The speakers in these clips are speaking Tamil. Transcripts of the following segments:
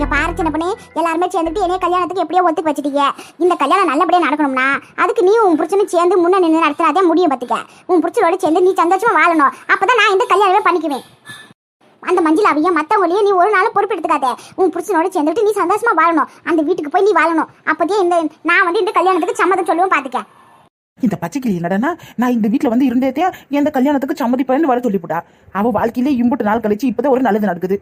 இங்க பாரு சின்ன பண்ணி. எல்லாருமே சேர்ந்துட்டு என்னைய கல்யாணத்துக்கு எப்படியோ ஒத்துக்கு வச்சுட்டீங்க. இந்த கல்யாணம் நல்லபடியா நடக்கணும்னா அதுக்கு நீ உன் புருஷனும் சேர்ந்து முன்ன நின்று நடத்தினாதே முடியும் பார்த்துக்க. உன் புருஷனோட சேர்ந்து நீ சந்தோஷமா வாழணும். அப்பதான் நான் இந்த கல்யாணமே பண்ணிக்குவேன். அந்த மஞ்சளாவையும் மத்தவங்களையும் நீ ஒரு நாள் பொறுப்பெடுத்துக்காத உன் புருஷனோட சேர்ந்துட்டு நீ சந்தோஷமா வாழணும். அந்த வீட்டுக்கு போய் நீ வாழணும். அப்பதே இந்த நான் வந்து இந்த கல்யாணத்துக்கு சம்மதம் சொல்லுவேன் பாத்துக்க இந்த பச்சைக்கிளி என்னடனா நான் இந்த வீட்டில் வந்து இருந்ததே எந்த கல்யாணத்துக்கு சம்மதிப்பேன்னு வர சொல்லிவிட்டா. அவ வாழ்க்கையிலே இம்புட்டு நாள் கழிச்சு இப்பதான் ஒரு நல்லது நடக்குது.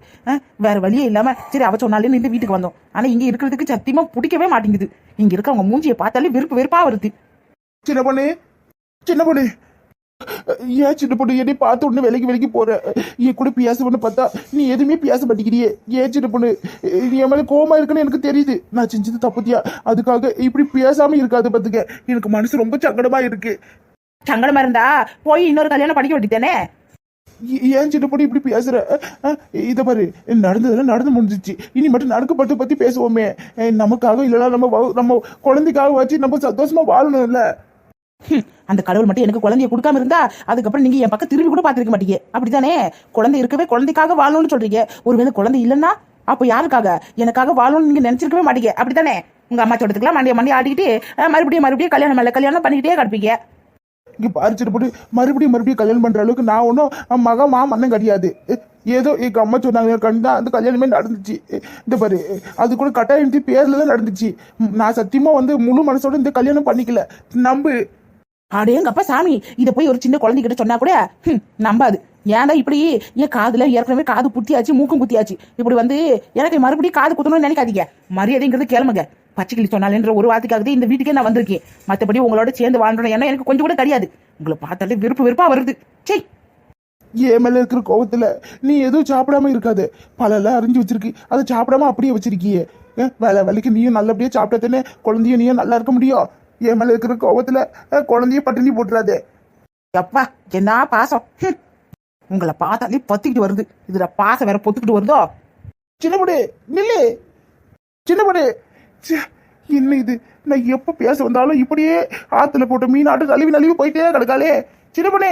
வேற வழியே இல்லாம சரி அவ சொன்னாலே இந்த வீட்டுக்கு வந்தோம். ஆனா இங்க இருக்கிறதுக்கு சத்தியமா பிடிக்கவே மாட்டேங்குது. இங்க இருக்கவங்க மூஞ்சியை பார்த்தாலே வெறுப்பு வெறுப்பா வருது. சின்ன பொண்ணு சின்ன பொண்ணு ஏன் சின்ன பொண்ணு என்னை பார்த்து உடனே விலைக்கு விலைக்கு போற. என் கூட பேசணும்னு பார்த்தா நீ எதுவுமே பேச மாட்டேங்கிறியே. ஏன் சின்ன பொண்ணு நீ என் மேல கோவமா இருக்குன்னு எனக்கு தெரியுது. நான் செஞ்சது தப்புத்தியா? அதுக்காக இப்படி பேசாம இருக்காது பாத்துக்க. எனக்கு மனசு ரொம்ப சங்கடமா இருக்கு. சங்கடமா இருந்தா போய் இன்னொரு கல்யாணம் படிக்க வேண்டியதானே ஏன் சின்ன பொண்ணு இப்படி பேசுற? இத பாரு நடந்ததெல்லாம் நடந்து முடிஞ்சிச்சு. இனி மட்டும் நடக்கப்பட்டு பத்தி பேசுவோமே. நமக்காக இல்லைன்னா நம்ம நம்ம குழந்தைக்காக வச்சு நம்ம சந்தோஷமா வாழணும் இல்ல ஹம், அந்த கடவுள் மட்டும் எனக்கு குழந்தைய கொடுக்காம இருந்தா அதுக்கப்புறம் நீங்க என் பக்கம் திரும்பி கூட பாத்துருக்க மாட்டீங்க. அப்படித்தானே? குழந்தை இருக்கவே குழந்தைக்காக வாழணும்னு சொல்றீங்க. ஒருவேளை குழந்தை இல்லைன்னா அப்ப யாருக்காக? எனக்காக வாழணும்னு நீங்க நினைச்சிருக்கவே மாட்டீங்க. அப்படித்தானே? உங்க அம்மா சொல்றதுக்குலாம் மண்டிய மண்டி ஆடிக்கிட்டு மறுபடியும் மறுபடியும் கல்யாணம் மேல கல்யாணம் பண்ணிக்கிட்டே கிடப்பீங்க. இங்கே பாரிச்சிட்டு போட்டு மறுபடியும் மறுபடியும் கல்யாணம் பண்ற அளவுக்கு நான் ஒன்றும் மக மா மண்ணம் கிடையாது. ஏதோ எங்க அம்மா சொன்னாங்க கண்டா அந்த கல்யாணமே நடந்துச்சு. இந்த பாரு அது கூட கட்டாயத்தி பேர்ல தான் நடந்துச்சு. நான் சத்தியமா வந்து முழு மனசோட இந்த கல்யாணம் பண்ணிக்கல. நம்பு. அடேங்கப்பா சாமி இதை போய் ஒரு சின்ன குழந்தைகிட்ட சொன்னா கூட நம்பாது. ஏன்டா இப்படி என் காதுல ஏற்கனவே காது குத்தியாச்சு மூக்கும் குத்தியாச்சு. இப்படி வந்து எனக்கு மறுபடியும் காது குத்தணும்னு நினைக்காதீங்க. மரியாதைங்கிறது கேளுங்க பச்சைக்கிளி சொன்னாலேன்ற ஒரு வார்த்தைக்காகவே இந்த வீட்டுக்கே நான் வந்திருக்கேன். மற்றபடி உங்களோட சேர்ந்து வாழ்றேன் ஏன்னா எனக்கு கொஞ்சம் கூட கிடையாது உங்களை பார்த்தாலே விருப்ப விருப்பா வருது. சே என் மேல இருக்கிற கோவத்துல நீ எதுவும் சாப்பிடாம இருக்காது. பழம்லாம் அரிஞ்சு வச்சிருக்கு. அதை சாப்பிடாம அப்படியே வச்சிருக்கியே. வேலை வேலைக்கு நீயும் நல்லபடியா சாப்பிட்டாதானே குழந்தையும் நீயும் நல்லா இருக்க முடியும். என் மேல இருக்கிற கோபத்துல அஹ், குழந்தைய பட்டினி போட்டுறாதே. எப்பா என்ன பாசம்? உங்களை பார்த்தாலே பத்திக்கிட்டு வருது. இதுல பாசம் வேற பொத்துக்கிட்டு வருதோ? சின்னபடி நில்லு. சின்னபடி என்ன இது? நான் எப்ப பேச வந்தாலும் இப்படியே ஆத்துல போட்ட மீனாட்டு நழுவி நழுவி போயிட்டே கிடக்காளே. சின்னபடி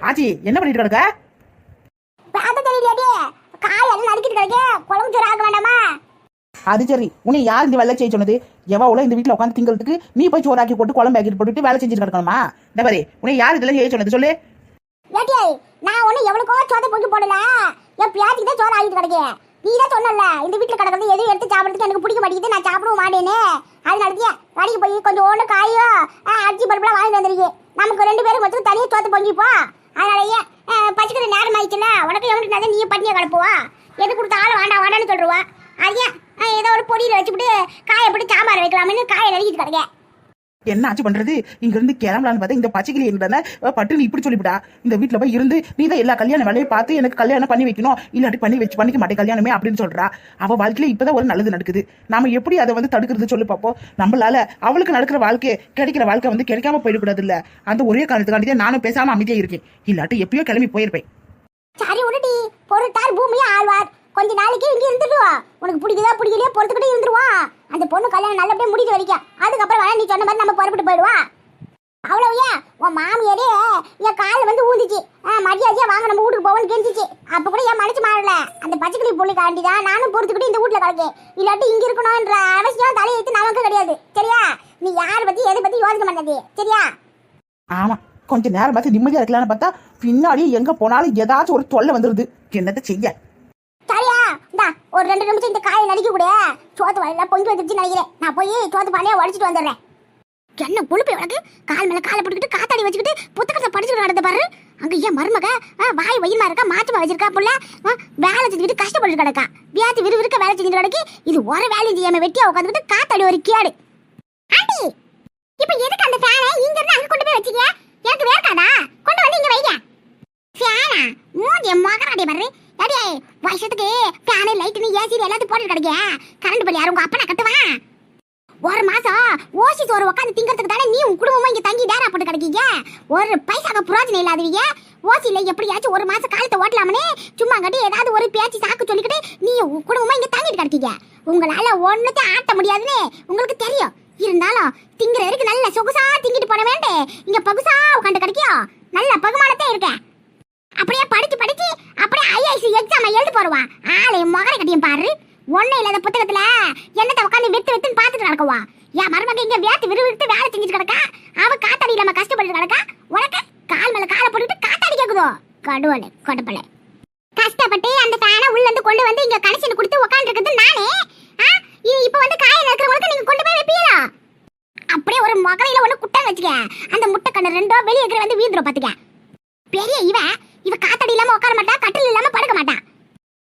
ஆச்சி என்ன பண்ணிட்டு கிடக்க? பார்த்த எல்லாம் நறுக்கிட்டு கிடக்கே குழம்பு சோறு ஆக்க வேண்டாமா அது சரி. உன்னை யார் இந்த வேலை செய்ய சொன்னது? எவ்வளோ இந்த வீட்டில் உட்காந்து திங்கிறதுக்கு? நீ போய் சோறாக்கி போட்டு குழம்பு ஆக்கி போட்டுட்டு வேலை செஞ்சுட்டு கிடக்கணுமா? இந்த பாரு உன்னை யார் இதெல்லாம் செய்ய சொன்னது சொல்லு. ஏட்டி நான் ஒண்ணு எவ்வளவுக்கோ சோத்தை பொங்கி போடல. என் பியாச்சிக்கு தான் சோறு ஆகிட்டு கிடக்கு. நீ தான் சொன்னல இந்த வீட்டில் கிடக்கிறது எதுவும் எடுத்து சாப்பிட்றதுக்கு எனக்கு பிடிக்க மாட்டேங்குது நான் சாப்பிடவும் மாட்டேன்னு அதனாலதியா கடைக்கு போய் கொஞ்சம் ஒன்று காயோ ஆ, அரிசி பருப்புலாம் வாங்கிட்டு வந்துருக்கு. நமக்கு ரெண்டு பேரும் மட்டும் தனியாக சோத்து பொங்கிப்போ அதனாலயே பச்சுக்கிற நேரம் ஆயிடுச்சுல உனக்கு எவனுக்கு நீ பட்டினியை கிடப்புவா? எது கொடுத்த ஆள் வேண்டாம் வேண்டாம்னு சொல்லுவா அதையா ஏதோ ஒரு பொடியில் வச்சுக்கிட்டு காயை போட்டு சாம்பார் வைக்கலாம்னு காயை நறுக்கிட்டு கிடக்க. என்ன ஆச்சு பண்றது? இங்க இருந்து கிளம்பலான்னு பார்த்தா இந்த பச்சைக்கிளி என்ன பட்டுன்னு இப்படி சொல்லிவிடா இந்த வீட்டுல போய் இருந்து நீ தான் எல்லா கல்யாண வேலையை பார்த்து எனக்கு கல்யாணம் பண்ணி வைக்கணும். இல்லாட்டி பண்ணி வச்சு பண்ணிக்க மாட்டேன் கல்யாணமே அப்படின்னு சொல்றா. அவ வாழ்க்கையில இப்பதான் ஒரு நல்லது நடக்குது. நாம எப்படி அதை வந்து தடுக்கிறது சொல்லு பார்ப்போம் நம்மளால அவளுக்கு நடக்கிற வாழ்க்கை கிடைக்கிற வாழ்க்கை வந்து கிடைக்காம போயிடக்கூடாது இல்ல அந்த ஒரே காரணத்துக்காண்டி தான் நானும் பேசாம அமைதியா இருக்கேன். இல்லாட்டி எப்பயோ கிளம்பி போயிருப்பேன். சரி விடுடி. பொறுத்தார் பூமியை ஆழ்வார். கொஞ்ச நாளைக்கு இங்கே இருந்துடுவா உனக்கு பிடிக்குதா பிடிக்கலையா பொறுத்துக்கிட்டே இருந்துருவான் அந்த பொண்ணு கல்யாணம் நல்லபடியா முடிஞ்சு வரைக்கும். அதுக்கப்புறம் வேணா நீ சொன்ன மாதிரி நம்ம புறப்பட்டு போயிடுவா. அவ்வளவுயா உன் மாமியாரே என் கால் வந்து ஊந்துச்சு. ஆ, மரியாதையா வாங்க நம்ம வீட்டுக்கு போவோம்னு கெஞ்சிச்சு. அப்ப கூட என் மனசு மாறல. அந்த பச்சைக்கிளி புள்ளி காண்டி தான் நானும் பொறுத்துக்கிட்டு இந்த வீட்டுல கிடக்கேன். இல்லாட்டி இங்க இருக்கணும்ன்ற அவசியம் தலையெழுத்து நமக்கு கிடையாது. சரியா? நீ யாரை பத்தி எதை பத்தி யோசிக்க மாட்டேது சரியா? ஆமா கொஞ்ச நேரம் பார்த்து நிம்மதியா இருக்கலாம்னு பார்த்தா பின்னாடி எங்க போனாலும் ஏதாச்சும் ஒரு தொல்லை வந்துருது. என்னத்தை செய்ய? இந்தா ஒரு ரெண்டு நிமிஷம் இந்த காயை நடிக்க கூட. சோத்து வலையில பொங்கி வந்துருச்சு நினைக்கிறேன். நான் போய் சோத்து பானையை உடச்சிட்டு வந்துடுறேன். என்ன கொழுப்பு உனக்கு? கால் மேல காலை போட்டுக்கிட்டு காத்தாடி வச்சுக்கிட்டு புத்தகத்தை படிச்சுட்டு நடந்த பாரு. அங்க ஏன் மருமக வாய் வயிறுமா இருக்கா மாற்றமா வச்சிருக்கா புள்ள. ஆ, வேலை செஞ்சுக்கிட்டு கஷ்டப்பட்டு கிடக்கா. வியாதி விறுவிறுக்க வேலை செஞ்சுட்டு கிடக்கு இது ஒரு வேலையும் செய்யாம வெட்டியா உட்காந்துக்கிட்டு காத்தாடி ஒரு கேடு. ஆண்டி இப்ப எதுக்கு அந்த ஃபேனை இங்க இருந்து அங்க கொண்டு போய் வச்சீங்க எனக்கு வேர்க்காதா? கொண்டு வந்து இங்க வைங்க. ஃபேனா மூஞ்சி மகராடி பாரு. அடே வருஷத்துக்கு ஃபேனு லைட்டு ஏசி எல்லாத்தையும் போட்டு கிடைக்க கரண்ட் பில் யாரும் உங்க அப்பனா கட்டுவான் ஒரு மாசம் ஓசி சோறு உட்காந்து திங்கிறதுக்கு தானே நீ உன் குடும்பமும் இங்க தங்கி டேரா போட்டு கிடைக்கீங்க? ஒரு பைசாக்கு புரோஜனம் இல்லாதவீங்க. ஓசியில எப்படியாச்சும் ஒரு மாசம் காலத்தை ஓட்டலாமனே? சும்மா கட்டி ஏதாவது ஒரு பேச்சு சாக்கு சொல்லிக்கிட்டு நீ உன் குடும்பமா இங்க தங்கிட்டு கிடைக்கீங்க. உங்களால ஒண்ணுத்தையும் ஆட்ட முடியாதுன்னு உங்களுக்கு தெரியும். இருந்தாலும் திங்கிற வரைக்கும் நல்ல சொகுசா திங்கிட்டு போன வேண்டே இங்க பகுசா உட்காந்து கிடைக்கும் நல்ல பகுமானத்தே இருக்கேன். அப்படியே படிச்சு படிச்சு நம்ம எழுத போடுவான் ஆளை முகரை கட்டியும் பாரு. ஒன்னும் இல்லாத புத்தகத்துல என்னத்தை உட்காந்து வித்து வித்துன்னு பாத்துட்டு கிடக்குவா என் மருமக இங்க வேத்து விறுவிறுத்து வேலை செஞ்சுட்டு கிடக்கா. அவ காத்தாடி இல்லாம கஷ்டப்பட்டு கிடக்கா. உனக்கு கால் மேல காலை போட்டுட்டு காத்தாடி கேக்குதோ? கடுவலை கடுப்பலை கஷ்டப்பட்டு அந்த ஃபேனை உள்ள இருந்து கொண்டு வந்து இங்க கனெக்ஷன் கொடுத்து உட்காந்துருக்கிறது நானே. ஆ? இ- இப்ப வந்து காய நக்கிறவங்களுக்கு நீங்க கொண்டு போய் வைப்பீங்களா? அப்படியே ஒரு மகளையில ஒண்ணு குட்டை வச்சுக்க அந்த முட்டை கண்ணு ரெண்டோ வெளியே வந்து வீந்துரும் பாத்துக்க. பெரிய இவ இவ காத்தடி இல்லாம உட்கார மாட்டா கட்டில் இல்லாம படுக்க மாட்டா.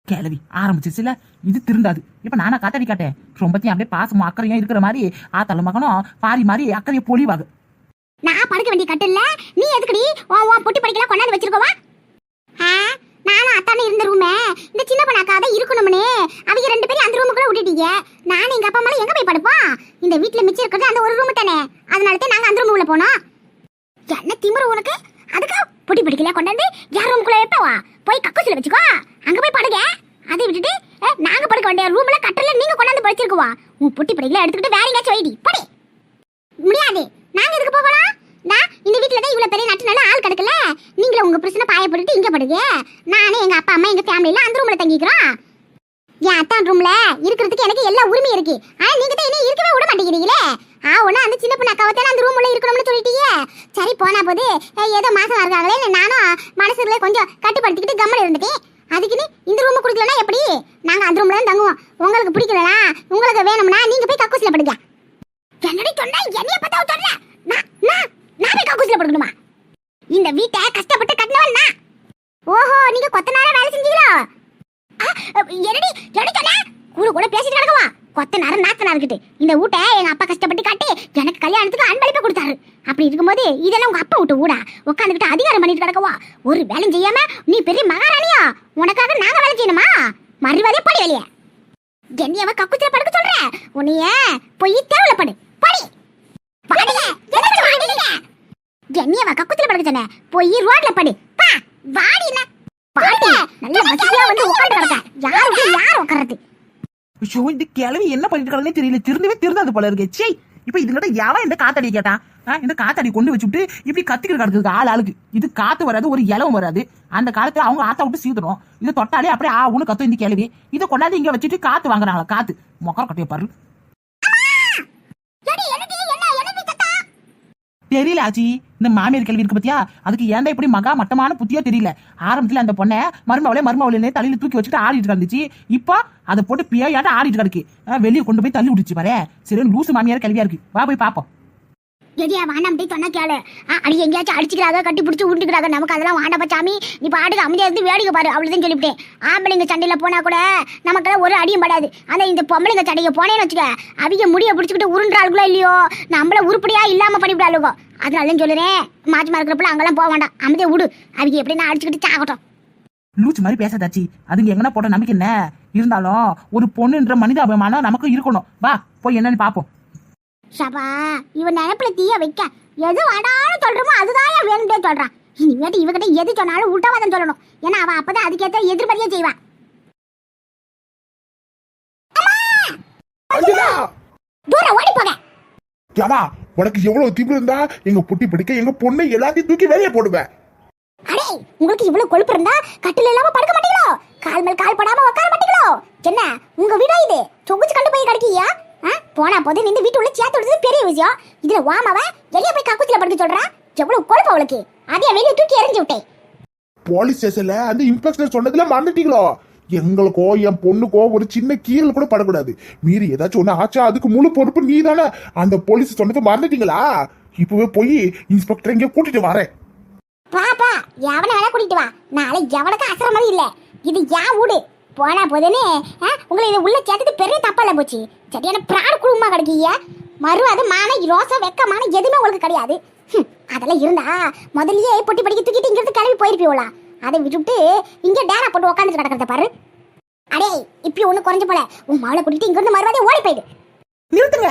கிளவி ஆரம்பிச்சிச்சுல இது திருந்தாது. இப்ப நானா காத்தடி காட்டேன். ரொம்பத்தையும் அப்படியே பாசமும் அக்கறையும் இருக்கிற மாதிரி ஆத்தாள மகனும் பாரி மாதிரி அக்கறையை பொழிவாகு நான் படுக்க வேண்டிய கட்டில்ல நீ எதுக்குடி உன் உன் பொட்டி படிக்கலாம் கொண்டாந்து வச்சிருக்கவா? நானும் அத்தானே இருந்த ரூமே இந்த சின்ன தான் இருக்கணும்னே. அவங்க ரெண்டு பேரும் அந்த ரூமுக்குள்ள விட்டுட்டீங்க. நானும் எங்க அப்பா அம்மா எங்க போய் படுப்போம்? இந்த வீட்ல மிச்சம் இருக்கிறது அந்த ஒரு ரூம் தானே. அதனால தான் நாங்க அந்த ரூம் உள்ள போனோம். என்ன திமிரு உனக்கு? அதுக்கு பொட்டி பிடிக்கல கொண்டாந்து? யார் ரூம்குள்ள வைப்பவா போய் கக்கூசில வச்சுக்கோ. அங்க போய் படுங்க அதை விட்டுட்டு நாங்க படுக்க வேண்டிய ரூம்ல கட்டல நீங்க கொண்டாந்து படிச்சிருக்குவா உன் பொட்டி பிடிக்கல எடுத்துக்கிட்டு வேற எங்கேயாச்சும் வைடி படி. முடியாது. நாங்க எதுக்கு போகலாம் நான் இந்த வீட்டில் தான் இவ்வளவு பெரிய நட்டு நல்ல ஆள் கிடக்கல. நீங்களும் உங்க பிரச்சனை பாய போட்டுட்டு இங்க படுங்க நானே எங்க அப்பா அம்மா எங்க ஃபேமிலியில் அந்த ரூம்ல தங்கிக்கிறோம். என் அத்தான் ரூம்ல இருக்கிறதுக்கு எனக்கு எல்லா உரிமையும் இருக்கு. ஆனா நீங்க தான் என்ன இருக்கவே விட மாட்டேங்கிறீங்களே. ஆ ஒண்ணு அந்த சின்ன பொண்ணு அக்காவை அந்த ரூம்ல இருக்கணும்னு சொல்லிட்டியே. சரி போனா போது ஏதோ மாசம் இருக்காங்களே நானும் மனசுல கொஞ்சம் கட்டுப்படுத்திக்கிட்டு கம்மன் இருந்துட்டேன். அதுக்குன்னு இந்த ரூம் கொடுக்கலனா எப்படி? நாங்க அந்த ரூம்ல தான் தங்குவோம். உங்களுக்கு பிடிக்கலனா உங்களுக்கு வேணும்னா நீங்க போய் கக்கூசில படுங்க. என்னடி சொன்னா என்னைய பார்த்தா சொல்ல நான் நான் நான் போய் கக்கூசில படுக்கணுமா? இந்த வீட்டை கஷ்ட கட்டினவன் நான் ஓஹோ நீங்க கொத்த நேரம் வேலை செஞ்சீங்களோ ஆ, என்னடி என்னடி சொன்ன கூட கூட பேசிட்டு கிடக்குவா கொத்த நேரம் நாத்த நேரக்கிட்டு இந்த வீட்டை எங்க அப்பா கஷ்டப்பட்டு காட்டி எனக்கு கல்யாணத்துக்கு அன்பளிப்பு கொடுத்தாரு. அப்படி இருக்கும்போது இதெல்லாம் உங்க அப்பா விட்டு ஊடா. உட்காந்துக்கிட்டு அதிகாரம் பண்ணிட்டு கிடக்குவா? ஒரு வேலையும் செய்யாம நீ பெரிய மகாராணியா? உனக்காக நாங்க வேலை செய்யணுமா? மறுவாதே படி வெளியே. என்னையவ கக்குச்சில படுக்க சொல்ற? உன்னைய போய் தேவல படு. படி. என்னையவ கக்குச்சில படுக்க சொன்ன. போய் ரோட்ல படு. பா. வாடி என்ன பாடி நல்ல வசதியா வந்து உட்கார்ந்து கிடக்க. யாருக்கு யார் உட்கார்றது ஐயோ இந்த கிளவி என்ன பண்ணிட்டு இருக்கானே தெரியல. திருந்தவே திருந்தாது போல இருக்கு. சே இப்ப இதுல எவன் இந்த காத்தடி கேட்டான் ஆஹ் இந்த காத்தடி கொண்டு வச்சுட்டு இப்படி கத்திக்கிட்டு கிடக்குது ஆள் ஆளுக்கு. இது காத்து வராது ஒரு இலவும் வராது. அந்த காலத்துல அவங்க ஆத்தா விட்டு சீதுரும் இது தொட்டாலே அப்படியே ஆ ஒண்ணு கத்தும் இந்த கிளவி இதை கொண்டாந்து இங்க வச்சுட்டு காத்து வாங்குறாங்களா? காத்து. மொக்கர கட்டைய பாரு எடி என்னடி என்ன என்னடி சத்தா தெரியல ஆச்சி இந்த மாமியார் கேள்வி இருக்கு பத்தியா? அதுக்கு ஏன்டா இப்படி மகா மட்டமான புத்தியோ தெரியல. ஆரம்பத்துல அந்த பொண்ணை மருமவளே மருமவளே தலையில தூக்கி வச்சுட்டு ஆடிட்டு இருந்துச்சு. இப்போ அதை போட்டு பியாட்ட ஆடிட்டு கிடக்கு. வெளியே கொண்டு போய் தள்ளி விட்டுச்சு பாரு. சரி லூசு மாமியார் கேள்வியா இருக்கு. வா போய் பாப்போம். எதையா வேண்டாம் போய் சொன்னா கேளு. ஆ, அடி எங்கேயாச்சும் அடிச்சுக்கிறாங்க கட்டி பிடிச்சி உருட்டுக்கிறாங்க நமக்கு அதெல்லாம் வாண்டாப்பா சாமி. நீ பாட்டுக்கு அமைதியா இருந்து வேடிக்கை பாரு அவ்வளவுதான் சொல்லிவிட்டேன். ஆம்பளைங்க சண்டையில போனா கூட நமக்கெல்லாம் ஒரு அடியும் படாது. ஆனா இந்த பொம்பளைங்க சண்டைக்கு போனேன்னு வச்சுக்க அவங்க முடிய பிடிச்சிக்கிட்டு உருண்டுறாளுகளோ இல்லையோ நம்மள உருப்படியா இல்லாம பண்ணிவிடாளுகோ அதனால தான் சொல்லுறேன் மாற்றி இருக்கிறப்பல அங்கெல்லாம் போக வேண்டாம். அமைதியா விடு. அவங்க எப்படின்னா அடிச்சுக்கிட்டு சாகட்டும். லூச்சு மாதிரி பேசாதாச்சி. அதுங்க எங்கன்னா போட நம்பிக்கை என்ன? இருந்தாலும் ஒரு பொண்ணுன்ற மனித அபிமானம் நமக்கு இருக்கணும். வா போய் என்னன்னு பாப்போம். ஷபா இவன் நினைப்புல தீய வைக்க. எது வேண்டாலும் சொல்றோமோ அதுதான் ஏன் வேணும்னே சொல்றான் இனிமேட்டு இவகிட்ட எது சொன்னாலும் உல்டாவாதம் சொல்லணும். ஏன்னா அவ அப்பதான் அதுக்கேத்த எதிர்மறையே செய்வா. அஞ்சனா தூரம் ஓடி போக ஏமா உனக்கு எவ்வளவு திமிரு இருந்தா எங்க புட்டி பிடிக்க எங்க பொண்ணை எல்லாத்தையும் தூக்கி வெளியே போடுவேன் அடே உங்களுக்கு இவ்வளவு கொழுப்பு இருந்தா கட்டில் இல்லாம படுக்க மாட்டீங்களோ? கால் மேல் கால் படாம உட்கார மாட்டீங்களோ? என்ன உங்க வீடா இது? சொகுச்சு கண்டு போய் கிடைக்கியா? போனா போது இந்த வீட்டு உள்ள சேர்த்து விடுறது பெரிய விஷயம். இதுல வாமாவ வெளிய போய் கக்குத்துல படுக்க சொல்றா? எவ்வளவு கொழுப்பு அவளுக்கு. அதைய வெளிய தூக்கி எறிஞ்சு விட்டேன். போலீஸ் ஸ்டேஷன்ல அந்த இன்ஸ்பெக்டர் சொன்னதுல மறந்துட்டீங்களோ? எங்களுக்கோ என் பொண்ணுக்கோ ஒரு சின்ன கீரல் கூட படக்கூடாது. மீறி ஏதாச்சும் ஒண்ணு ஆச்சா? அதுக்கு முழு பொறுப்பு நீ தானே அந்த போலீஸ் சொன்னதை மறந்துட்டீங்களா? இப்பவே போய் இன்ஸ்பெக்டர் இங்க கூட்டிட்டு வரேன். பாப்பா எவனை வேணா கூட்டிட்டு வா. நாளை எவனுக்கு அசர மாதிரி இல்ல. இது ஏன் வீடு. போனா போதுன்னு உங்களை இது உள்ள சேர்த்தது பெரிய தப்பால போச்சு. சரியான பிராடு குடும்பமா கிடைக்கீங்க மறுவாது மான ரோசம் வெக்கமான எதுவுமே உங்களுக்கு கிடையாது. அதெல்லாம் இருந்தா முதல்லயே பொட்டி படிக்க தூக்கிட்டு இங்கிருந்து கிளம்பி போயிருப்பீங்களா? அதை விட்டுட்டு இங்க டேரா போட்டு உட்காந்துட்டு கிடக்கிறத பாரு. அடே இப்பயும் ஒண்ணு குறைஞ்ச போல. உன் மகளை கூட்டிட்டு இங்க இருந்து மறுவாதே ஓடி போயிடு. நிறுத்துங்க.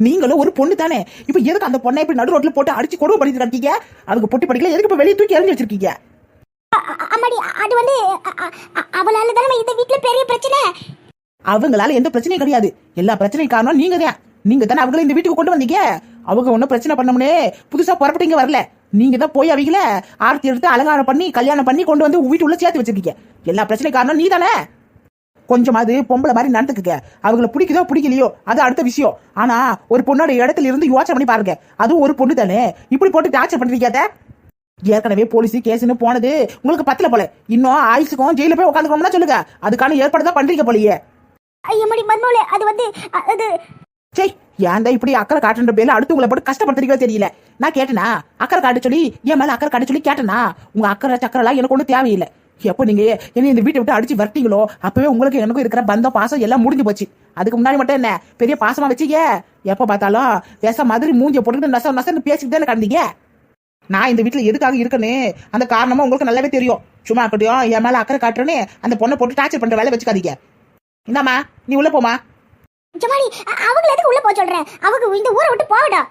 நீங்களும் ஒரு பொண்ணு தானே. இப்ப எதுக்கு அந்த பொண்ணை இப்படி நடு ரோட்ல போட்டு அடிச்சு கொடுமை பண்ணிட்டு இருக்கீங்க அதுக்கு பொட்டி படிக்கல எதுக்கு இப்ப வெளியே தூக்கி எறிஞ்சு வச்சிருக்கீங்க? அம்மாடி அது வந்து அவளால தானே இந்த வீட்டுல பெரிய பிரச்சனை? அவங்களால எந்த பிரச்சனையும் கிடையாது. எல்லா பிரச்சனையும் காரணம் நீங்க தான். நீங்க தானே அவங்கள இந்த வீட்டுக்கு கொண்டு வந்தீங்க? அவங்க ஒன்றும் பிரச்சனை பண்ணமுனே புதுசா புறப்பட்டீங்க வரல. நீங்க தான் போய் அவங்கள ஆர்த்தி எடுத்து அலங்காரம் பண்ணி கல்யாணம் பண்ணி கொண்டு வந்து வீட்டு உள்ள சேர்த்து வச்சிருக்கீங்க. எல்லா பிரச்சனையும் காரணம் நீ தானே? கொஞ்சமாவது பொம்பளை மாதிரி நடந்துக்குங்க. அவங்கள பிடிக்குதோ பிடிக்கலையோ அது அடுத்த விஷயம். ஆனா ஒரு பொண்ணோட இடத்துல இருந்து யோசனை பண்ணி பாருங்க. அதுவும் ஒரு பொண்ணு தானே? இப்படி போட்டு டார்ச்சர் பண்றீங்க ஏற்கனவே போலீஸ் கேஸ்னு போனது. உங்களுக்கு பத்தல போல. இன்னும் ஆயுசுக்கும் ஜெயில போய் உட்காந்துக்கோம்னா சொல்லுங்க. அதுக்கான ஏற்பாடு தான் பண்றீங்க போலயே. எம்மடி மர்மோளே அது வந்து அது சே ஏன்டா இப்படி அக்கறை காட்டுன்ற பேர்ல அடுத்தவங்களை போட்டு கஷ்டப்படுத்துறீங்க தெரியல. நான் கேட்டேனா? அக்கறை காட்ட சொல்லி என் மேல அக்கறை காட்ட சொல்லி கேட்டேனா? உங்க அக்கறை சக்கரெல்லாம் எனக்கு ஒன்றும் தேவையில்லை. எப்போ நீங்க என்ன இந்த வீட்டை விட்டு அடிச்சு வரட்டீங்களோ அப்பவே உங்களுக்கு எனக்கும் இருக்கிற பந்தம் பாசம் எல்லாம் முடிஞ்சு போச்சு. அதுக்கு முன்னாடி மட்டும் என்ன? பெரிய பாசமா வச்சீங்க எப்ப பார்த்தாலும் பேச மாதிரி மூஞ்சிய போட்டுக்கிட்டு நச நசன்னு பேசிட்டு தானே நான் இந்த வீட்டுல எதுக்காக இருக்கேன்னு அந்த காரணமா உங்களுக்கு நல்லாவே தெரியும். சும்மா இருக்கட்டும் என் மேல அக்கறை காட்டுறேன்னு அந்த பொண்ணை போட்டு டார்ச்சர் பண்ற வேலை வச்சுக்காதீங்க. இந்தாம்மா நீ உள்ள போமா ஜமாடி அவங்கள எதுக்கு உள்ள போக சொல்றேன் அவங்க இந்த ஊரை விட்டு போகட்டும்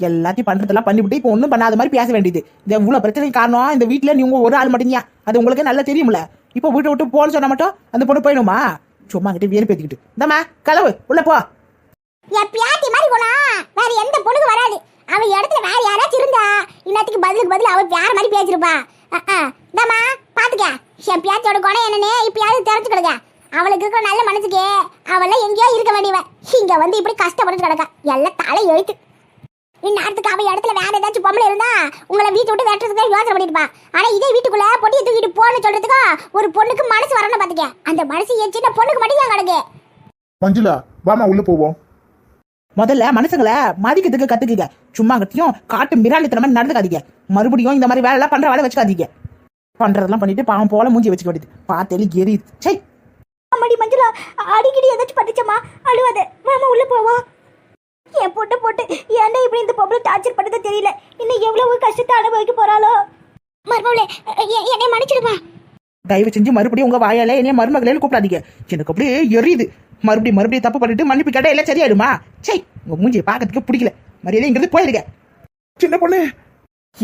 எல்லாத்தையும் பண்றதெல்லாம் பண்ணிவிட்டு இப்போ ஒன்றும் பண்ணாத மாதிரி பேச வேண்டியது. இந்த இவ்வளோ பிரச்சனை காரணம் இந்த வீட்டில் நீங்க ஒரு ஆள் மட்டும்தான் அது உங்களுக்கே நல்லா தெரியும்ல. இப்போ வீட்டை விட்டு போன்னு சொன்னா மட்டும் அந்த பொண்ணு போயிடுமா? சும்மா கிட்ட வேறு பேத்திக்கிட்டு. இந்தாம்மா கலவு உள்ள போ. என் பியாட்டி மாதிரி போனா வேற எந்த பொண்ணுக்கு வராது. அவ இடத்துல வேற யாராச்சும் இருந்தா இன்னத்துக்கு பதிலுக்கு பதில் அவ வேற மாதிரி பேசிருப்பா இந்தாமா பாத்துக்க. என் பியாத்தியோட குணம் என்னன்னு இப்பயாவது தெரிஞ்சுக்கிடுங்க அவளுக்கு இருக்கிற நல்ல மனசுக்கு அவள எங்கேயோ இருக்க வேண்டியவ இங்க வந்து இப்படி கஷ்டப்பட்டு கிடக்கா. எல்லாம் தலை எழுத்து. இந்நேரத்துக்கு அவ இடத்துல வேற ஏதாச்சும் பொம்பளை இருந்தா உங்களை வீட்டு விட்டு வெட்டுறதுக்கு யோசனை பண்ணிருப்பா ஆனா இதே வீட்டுக்குள்ள பொட்டியை தூக்கிட்டு போன்னு சொல்றதுக்கு ஒரு பொண்ணுக்கு மனசு வரணும் பாத்துக்க. அந்த மனசு என் சின்ன பொண்ணுக்கு மட்டும் ஏன் கிடக்கு மஞ்சுளா வாமா உள்ள போவோம். முதல்ல மனுஷங்களை மதிக்கிறதுக்கு கத்துக்குங்க. சும்மா கட்டியும் காட்டு மிராண்டித்தனமா நடந்துக்காதீங்க. மறுபடியும் இந்த மாதிரி வேலைலாம் பண்ற வேலை வச்சுக்காதீங்க. பண்றதெல்லாம் பண்ணிட்டு பாவம் போல மூஞ்சி வச்சுக்க வேண்டியது. பார்த்தேலி எரியுது. சை அம்மாடி மஞ்சுளா அடிக்கடி ஏதாச்சும் பட்டுச்சம்மா அழுவாத. மாமா உள்ள போவோம் என் பொட்டு போட்டு ஏன்டா இப்படி இந்த பொம்பளை டார்ச்சர் பண்ணது தெரியல. இன்னும் எவ்வளவு கஷ்டத்தை அனுபவிக்க போறாளோ? மர்மவளே என்னை மன்னிச்சிடுமா? தயவு செஞ்சு மறுபடியும் உங்க வாயால என்னைய மருமகளேன்னு கூப்பிடாதீங்க. எனக்கு அப்படியே எரியுது. மறுபடியும் மறுபடியும் தப்பு பண்ணிட்டு மன்னிப்பு கேட்டா எல்லாம் சரியாயிடுமா? சை உங்க மூஞ்சியை பாக்கிறதுக்கு பிடிக்கல. மரியாதை இங்கிருந்து போயிருக்க சின்ன பொண்ணு.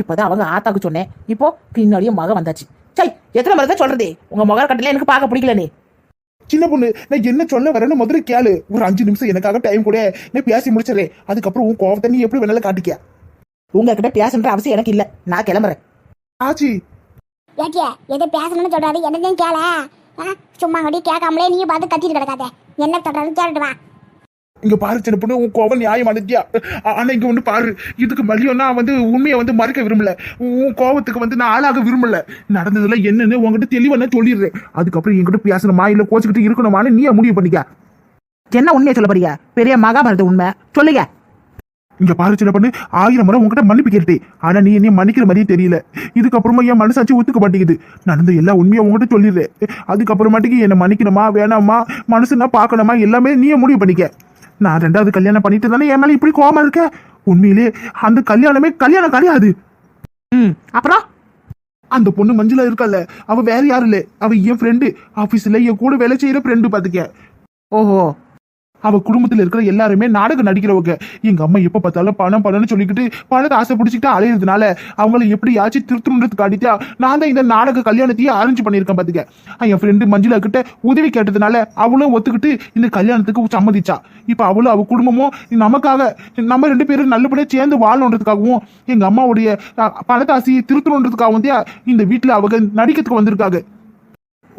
இப்பதான் அவங்க ஆத்தாக்கு சொன்னேன். இப்போ பின்னாடியும் மக வந்தாச்சு. சை எத்தனை முறை சொல்றது? உங்க முக கட்டில எனக்கு பார்க்க பிடிக்கல சின்ன பொண்ணு நான் என்ன சொல்ல வரேன்னு முதல்ல கேளு. ஒரு அஞ்சு நிமிஷம் எனக்காக டைம் கூட. நான் பேசி முடிச்சிடறேன் அதுக்கப்புறம் உன் கோவத்தை நீ எப்படி வேணாலும் காட்டிக்க. உங்ககிட்ட பேசன்ற அவசியம் எனக்கு இல்ல. நான் கிளம்புறேன். ஆச்சி. ஏட்டிய எதை பேசணும்னு சொல்றாரு. என்னதையும் கேள. ஆ, சும்மா அப்படியே கேட்காமலே நீயும் பார்த்து கத்திட்டு கிடக்காத. என்ன சொல்றாரு கேட்டுட்டு வா. இங்க பாரு சின்ன பொண்ணு உன் கோவம் நியாயம் அனுத்தியா ஆனா இங்க ஒன்று பாரு. இதுக்கு மதியம் நான் வந்து உண்மையை வந்து மறுக்க விரும்பல. உன் கோவத்துக்கு வந்து நான் ஆளாக விரும்பல. நடந்ததுல என்னன்னு உங்ககிட்ட தெளிவான சொல்லிடுறேன். அதுக்கப்புறம் என்கிட்ட பேசணுமா இல்ல கோச்சுக்கிட்டு இருக்கணுமான்னு நீ முடிவு பண்ணிக்க? என்ன உண்மையை சொல்ல போறீங்க? பெரிய மகாபாரத உண்மை. சொல்லுங்க. இங்க பாரு சின்ன பொண்ணு ஆயிரம் முறை உங்ககிட்ட மன்னிப்பு கேட்டேன் ஆனா நீ என்னைய மன்னிக்கிற மாதிரியே தெரியல. இதுக்கப்புறமா என் மனசாச்சு ஒத்துக்க மாட்டேங்குது. நடந்த எல்லா உண்மையும் உங்ககிட்ட சொல்லிடுறேன். அதுக்கப்புறமாட்டிக்கு என்னை மன்னிக்கணுமா வேணாமா மனசுனா பார்க்கணுமா எல்லாமே நீயே முடிவு பண்ணிக்க. நான் ரெண்டாவது கல்யாணம் பண்ணிட்டு தானே என் மேல இப்படி கோவமா இருக்க? உண்மையிலே அந்த கல்யாணமே கல்யாணம் கிடையாது. ம் அப்புறம்? அந்த பொண்ணு மஞ்சுளா இருக்கல்ல அவ வேற யாரும் இல்ல? அவ என் ஃப்ரெண்டு ஆபீஸ்ல என் கூட வேலை செய்யற ஃப்ரெண்டு பாத்துக்க. ஓஹோ அவ குடும்பத்துல இருக்கிற எல்லாருமே நாடகம் நடிக்கிறவங்க. எங்க அம்மா எப்ப பார்த்தாலும் பணம் பணம்னு சொல்லிக்கிட்டு பணத்தை ஆசை பிடிச்சிக்கிட்டு அலையிறதுனால அவங்கள எப்படியாச்சும் திருத்தணுன்றது காட்டிட்டா நான் தான் இந்த நாடக கல்யாணத்தையே அரேஞ்ச் பண்ணியிருக்கேன் பாத்துக்க. என் ஃப்ரெண்டு மஞ்சுளா கிட்ட உதவி கேட்டதுனால அவளும் ஒத்துக்கிட்டு இந்த கல்யாணத்துக்கு சம்மதிச்சா. இப்ப அவளும் அவ குடும்பமும் நமக்காக நம்ம ரெண்டு பேரும் நல்லபடியா சேர்ந்து வாழணுன்றதுக்காகவும் எங்க அம்மாவுடைய பணத்தாசையை திருத்தணுன்றதுக்காகவும் தான் இந்த வீட்டுல அவங்க நடிக்கிறதுக்கு வந்திருக்காங்க.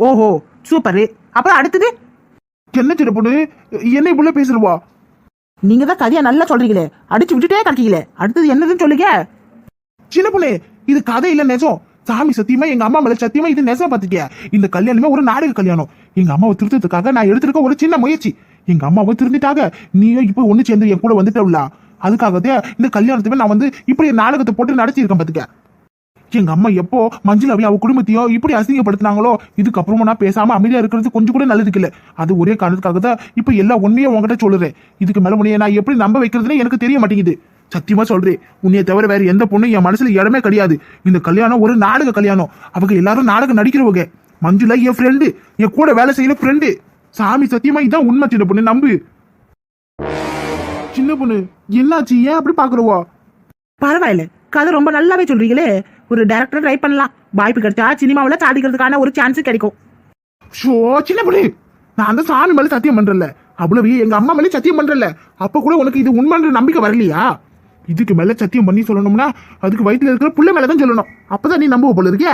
ஓஹோ சூப்பரு. அப்புறம் அடுத்தது? என்ன சின்ன பொண்ணு? என்ன இவ்வளவு பேசுறவா நீங்க தான் கதையா நல்லா சொல்றீங்களே. அடிச்சு விட்டுட்டே கிடைக்கீங்களே. அடுத்தது என்னதுன்னு சொல்லுங்க. சின்ன பொண்ணு இது கதை இல்ல நெஜம். சாமி சத்தியமா எங்க அம்மா மேல சத்தியமா இது நெஜம் பாத்துக்கிய இந்த கல்யாணமே ஒரு நாடக கல்யாணம். எங்க அம்மாவை திருத்தத்துக்காக நான் எடுத்திருக்க ஒரு சின்ன முயற்சி. எங்க அம்மாவை திருந்திட்டாக நீயும் இப்ப ஒண்ணு சேர்ந்து என் கூட வந்துட்டவுல அதுக்காகவே இந்த கல்யாணத்துமே நான் வந்து இப்படி நாடகத்தை போட்டு நடத்தியிருக்கேன் பாத்துக்க எங்க அம்மா எப்போ மஞ்சளாவையும் அவ குடும்பத்தையும் இப்படி அசிங்கப்படுத்தினாங்களோ? இதுக்கப்புறமா நான் பேசாம அமைதியா இருக்கிறது கொஞ்சம் கூட நல்லதுக்கு இல்ல. அது ஒரே காரணத்துக்காக தான் இப்ப எல்லா உண்மையும் உங்ககிட்ட சொல்லுறேன். இதுக்கு மேல உன்னைய நான் எப்படி நம்ப வைக்கிறதுன்னு எனக்கு தெரிய மாட்டேங்குது. சத்தியமா சொல்றேன். உன்னைய தவிர வேற எந்த பொண்ணும் என் மனசுல இடமே கிடையாது. இந்த கல்யாணம் ஒரு நாடக கல்யாணம். அவங்க எல்லாரும் நாடகம் நடிக்கிறவங்க. மஞ்சுளா என் ஃப்ரெண்டு என் கூட வேலை செய்யற ஃப்ரெண்டு சாமி சத்தியமா இதான் உண்மை சின்ன பொண்ணு. நம்பு. சின்ன பொண்ணு என்னாச்சு? ஏன் அப்படி பாக்குறவா? பரவாயில்ல. கதை ரொம்ப நல்லாவே சொல்றீங்களே. ஒரு டேரக்டர் ட்ரை பண்ணலாம். வாய்ப்பு கிடைச்சா சினிமாவில் சாதிக்கிறதுக்கான ஒரு சான்ஸ் கிடைக்கும். ஷோ சின்ன பொண்ணு நான் அந்த சாமி மேல சத்தியம் பண்றல அவ்வளவு எங்க அம்மா மேல சத்தியம் பண்றல அப்ப கூட உனக்கு இது உண்மைன்ற நம்பிக்கை வரலையா? இதுக்கு மேல சத்தியம் பண்ணி சொல்லணும்னா அதுக்கு வயித்துல இருக்கிற புள்ள மேலதான் சொல்லணும். அப்பதான் நீ நம்புவ போல இருக்கே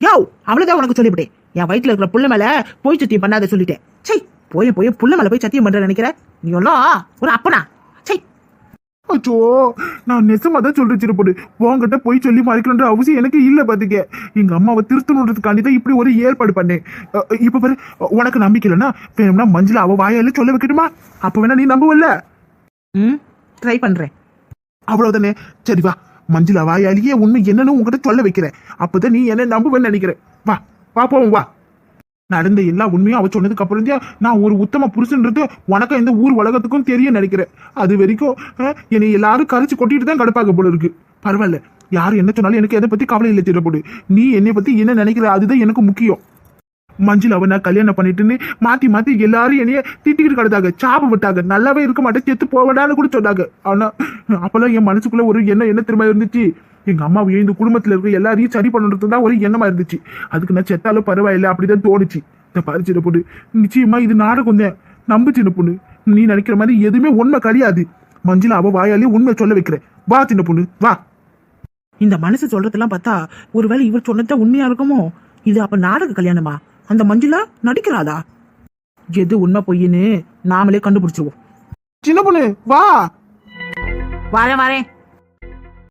யோ அவ்வளவுதான் உனக்கு சொல்லிவிட்டேன். என் வயித்துல இருக்கிற புள்ள மேல போய் சத்தியம் பண்ணாத சொல்லிட்டேன். சை போய் போய் புள்ள மேல போய் சத்தியம் பண்ற நினைக்கிற? நீ எல்லாம் ஒரு அப்பனா? சை அச்சோ நான் நெசமா தான் சொல்றேன் சிறுபொண்ணு உன்கிட்ட போய் சொல்லி மறைக்கணுன்ற அவசியம் எனக்கு இல்ல பாத்துக்க. எங்க அம்மாவை திருத்தணுன்றதுக்காண்டி தான் இப்படி ஒரு ஏற்பாடு பண்ணேன். இப்ப பாரு உனக்கு நம்பிக்கை இல்லைன்னா வேணும்னா மஞ்சள் அவ வாயால சொல்ல வைக்கட்டுமா? அப்ப வேணா நீ நம்புவல்ல. ம் ட்ரை பண்றேன். அவ்வளவுதானே? சரி வா மஞ்சுளா வாயாலேயே உண்மை என்னன்னு உங்ககிட்ட சொல்ல வைக்கிறேன். அப்பதான் நீ என்ன நம்புவேன்னு நினைக்கிறேன். வா வா போவோம் வா. நடந்த எல்லா உண்மையும் அவ சொன்னதுக்கு அப்புறம் நான் ஒரு உத்தம புருஷன்றது உனக்கு இந்த ஊர் உலகத்துக்கும் தெரியும் நினைக்கிறேன். அது வரைக்கும் என்னை எல்லாரும் கரைச்சு கொட்டிட்டு தான் கடுப்பாக போல இருக்கு. பரவாயில்ல. யார் என்ன சொன்னாலும் எனக்கு எதை பத்தி கவலை இல்லை திரப்போடு நீ என்னை பத்தி என்ன நினைக்கிற அதுதான் எனக்கு முக்கியம். மஞ்சள் அவ நான் கல்யாணம் பண்ணிட்டுன்னு மாத்தி மாத்தி எல்லாரும் என்னைய திட்டிக்கிட்டு கிடந்தாங்க. சாப்பு விட்டாங்க. நல்லாவே இருக்க மாட்டேன். செத்து போவடான்னு கூட சொன்னாங்க. ஆனா அப்பெல்லாம் என் மனசுக்குள்ள ஒரு எண்ணம் என்ன திரும்ப இருந்துச்சு. எங்க அம்மாவையும் இந்த குடும்பத்துல இருக்க எல்லாரையும் சரி பண்ணுறது தான் ஒரு எண்ணமா இருந்துச்சு. அதுக்கு நான் செத்தாலும் பரவாயில்ல அப்படிதான் தோணுச்சு. இந்த பாரு சின்ன பொண்ணு நிச்சயமா இது நாடகம் தான் நம்பு சின்ன பொண்ணு நீ நினைக்கிற மாதிரி எதுவுமே உண்மை கிடையாது. மஞ்சள் அவ வாயாலே உண்மை சொல்ல வைக்கிறேன். வா சின்ன பொண்ணு வா. இந்த மனசு சொல்றதெல்லாம் பார்த்தா ஒருவேளை இவர் சொன்னதான் உண்மையா இருக்குமோ? இது அப்ப நாடக கல்யாணமா? அந்த மஞ்சுளா நடிக்கிறாளா? எது உண்மை பொய்ன்னு நாமளே கண்டுபிடிச்சிருவோம். சின்ன பொண்ணு வா. வரேன் வரேன்.